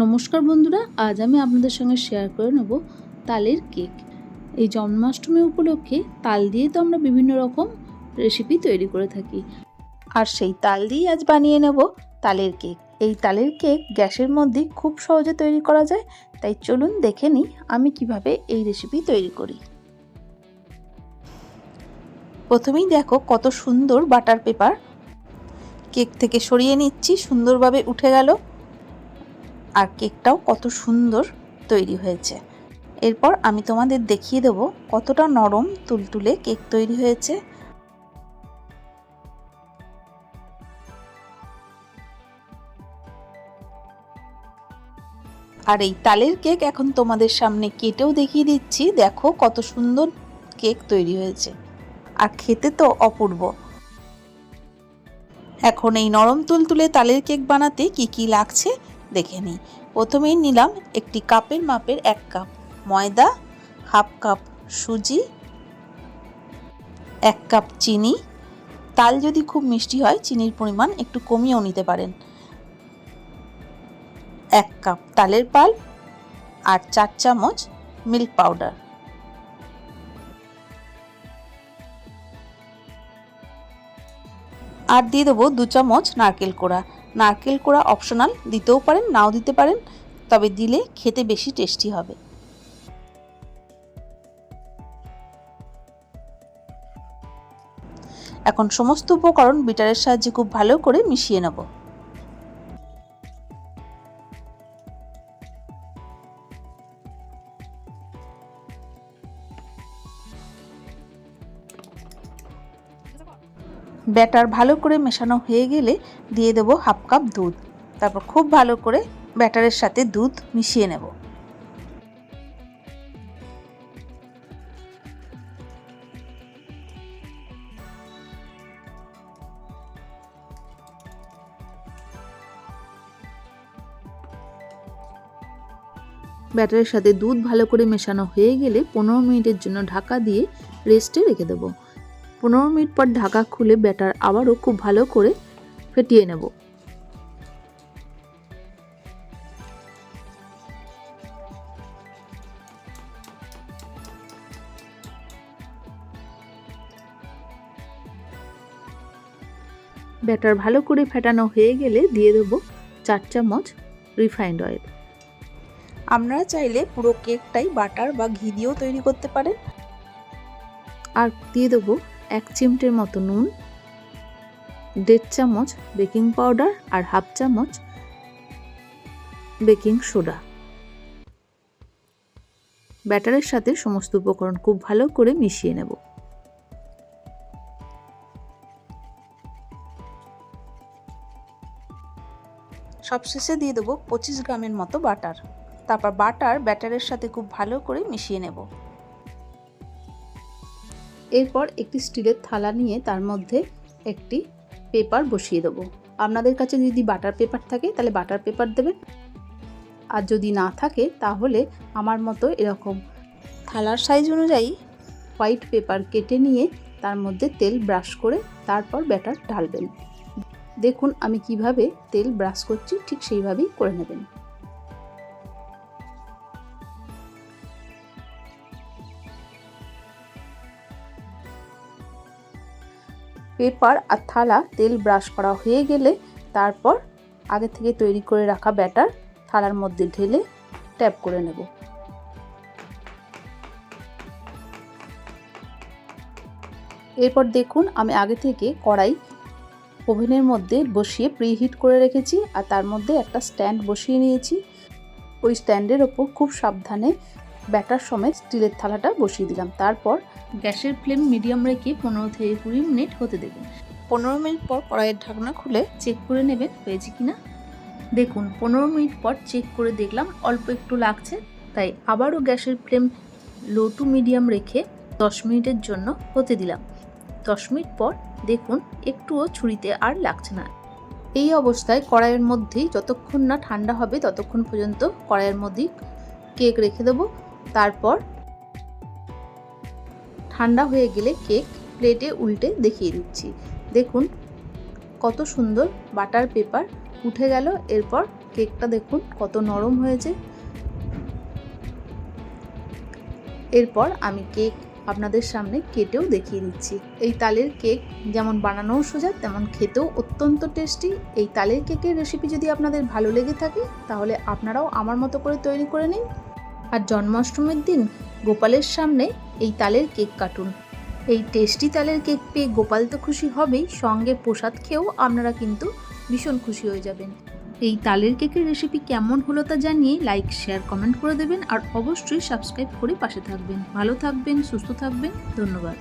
নমস্কার বন্ধুরা, আজ আমি আপনাদের সঙ্গে শেয়ার করে নেব তালের কেক এই জন্মাষ্টমী উপলক্ষে তাল দিয়ে তো আমরা বিভিন্ন রকম রেসিপি তৈরি করে থাকি। আর সেই তাল দিয়েই আজ বানিয়ে নেব তালের কেক এই তালের কেক গ্যাসের মধ্যে খুব সহজে তৈরি করা যায়, তাই চলুন দেখে নিই আমি কীভাবে এই রেসিপি তৈরি করি। প্রথমেই দেখো কত সুন্দর বাটার পেপার কেক থেকে সরিয়ে নিচ্ছি, সুন্দরভাবে উঠে গেল। আর কেকটাও কত সুন্দর তৈরি হয়েছে। এরপর আমি তোমাদের দেখিয়ে দেব কতটা নরম তুলতুলে কেক তৈরি হয়েছে। আর এই তালের কেক এখন তোমাদের সামনে কেটেও দেখিয়ে দিচ্ছি। দেখো কত সুন্দর কেক তৈরি হয়েছে। আর খেতে তো অপূর্ব। এখন এই নরম তুলতুলে তালের কেক বানাতে কি কি লাগছে দেখে নিই। প্রথমেই নিলাম একটি কাপের মাপের এক কাপ। ময়দা, হাফ কাপ সুজি, এক কাপ চিনি। তাল যদি খুব মিষ্টি হয়, চিনির পরিমাণ একটু কমিয়েও নিতে পারেন। এক কাপ তালের পাল আর চার চামচ মিল্ক পাউডার। আর দিয়ে দেবো দু চামচ নারকেল কোড়া। নারকেল কোড়া অপশনাল দিতেও পারেন, নাও দিতে পারেন, তবে দিলে খেতে বেশি টেস্টি হবে। এখন সমস্ত উপকরণ বিটারের সাহায্যে খুব ভালো করে মিশিয়ে নেব। ব্যাটার ভালো করে মেশানো হয়ে গেলে দিয়ে দেবো হাফ কাপ দুধ। তারপর খুব ভালো করে ব্যাটারের সাথে দুধ মিশিয়ে নেব। ব্যাটারের সাথে দুধ ভালো করে মেশানো হয়ে গেলে পনেরো মিনিটের জন্য ঢাকা দিয়ে রেস্টে রেখে দেবো। পনেরো মিনিট পর ঢাকা খুলে ব্যাটার আবারও খুব ভালো করে ফেটিয়ে নেব। ব্যাটার ভালো করে ফেটানো হয়ে গেলে দিয়ে দেবো চার চামচ রিফাইন্ড অয়েল। আপনারা চাইলে পুরো কেকটাই বাটার বা ঘি দিয়েও তৈরি করতে পারেন। আর দিয়ে দেবো এক চিমটের মতো নুন, দেড় চামচ বেকিং পাউডার আর হাফ চামচ বেকিং সোডা। ব্যাটারের সাথে সমস্ত উপকরণ খুব ভালো করে মিশিয়ে নেব। সবশেষে দিয়ে দেবো পঁচিশ গ্রামের মতো বাটার। তারপর বাটার ব্যাটারের সাথে খুব ভালো করে মিশিয়ে নেব। এরপর একটি স্টিলের থালা নিয়ে তার মধ্যে একটি পেপার বসিয়ে দেবো। আপনাদের কাছে যদি বাটার পেপার থাকে, তাহলে বাটার পেপার দেবেন। আর যদি না থাকে, তাহলে আমার মতো এরকম থালার সাইজ অনুযায়ী হোয়াইট পেপার কেটে নিয়ে তার মধ্যে তেল ব্রাশ করে তারপর ব্যাটার ঢালবেন। দেখুন আমি কীভাবে তেল ব্রাশ করছি, ঠিক সেইভাবেই করে নেবেন। পেপার আর থালা, তেল ব্রাশ করা হয়ে গেলে তারপর আগে থেকে তৈরি করে রাখা ব্যাটার থালার মধ্যে ঢেলে ট্যাপ করে নেব। এরপর দেখুন আমি আগে থেকে কড়াই ওভেনের মধ্যে বসিয়ে প্রিহিট করে রেখেছি আর তার মধ্যে একটা স্ট্যান্ড বসিয়ে নিয়েছি। ওই স্ট্যান্ডের ওপর খুব সাবধানে ব্যাটার সমেত স্টিলের থালাটা বসিয়ে দিলাম। তারপর গ্যাসের ফ্লেম মিডিয়াম রেখে পনেরো থেকে কুড়ি মিনিট হতে দেবেন। পনেরো মিনিট পর কড়াইয়ের ঢাকনা খুলে চেক করে নেবেন হয়েছে কিনা। দেখুন, পনেরো মিনিট পর চেক করে দেখলাম অল্প একটু লাগছে, তাই আবারও গ্যাসের ফ্লেম লো টু মিডিয়াম রেখে দশ মিনিটের জন্য হতে দিলাম। দশ মিনিট পর দেখুন একটুও ছুরিতে আর লাগছে না। এই অবস্থায় কড়াইয়ের মধ্যেই যতক্ষণ না ঠান্ডা হবে ততক্ষণ পর্যন্ত কড়াইয়ের মধ্যেই কেক রেখে দেবো। তারপর ঠান্ডা হয়ে গেলে কেক প্লেটে উল্টে দেখিয়ে দিচ্ছি। দেখুন কত সুন্দর বাটার পেপার উঠে গেল। এরপর কেকটা দেখুন কত নরম হয়েছে। এরপর আমি কেক আপনাদের সামনে কেটেও দেখিয়ে দিচ্ছি। এই তালের কেক যেমন বানানোও সোজা, তেমন খেতেও অত্যন্ত টেস্টি। এই তালের কেকের রেসিপি যদি আপনাদের ভালো লেগে থাকে, তাহলে আপনারাও আমার মতো করে তৈরি করে নিন। আর জন্মাষ্টমীর দিন গোপালের সামনে এই তালের কেক কাটুন। এই টেস্টি তালের কেক পেয়ে গোপাল তো খুশি হবেই, সঙ্গে প্রসাদ খেয়েও আপনারা কিন্তু ভীষণ খুশি হয়ে যাবেন। এই তালের কেকের রেসিপি কেমন হলো তা জানিয়ে লাইক শেয়ার কমেন্ট করে দেবেন আর অবশ্যই সাবস্ক্রাইব করে পাশে থাকবেন। ভালো থাকবেন, সুস্থ থাকবেন, ধন্যবাদ।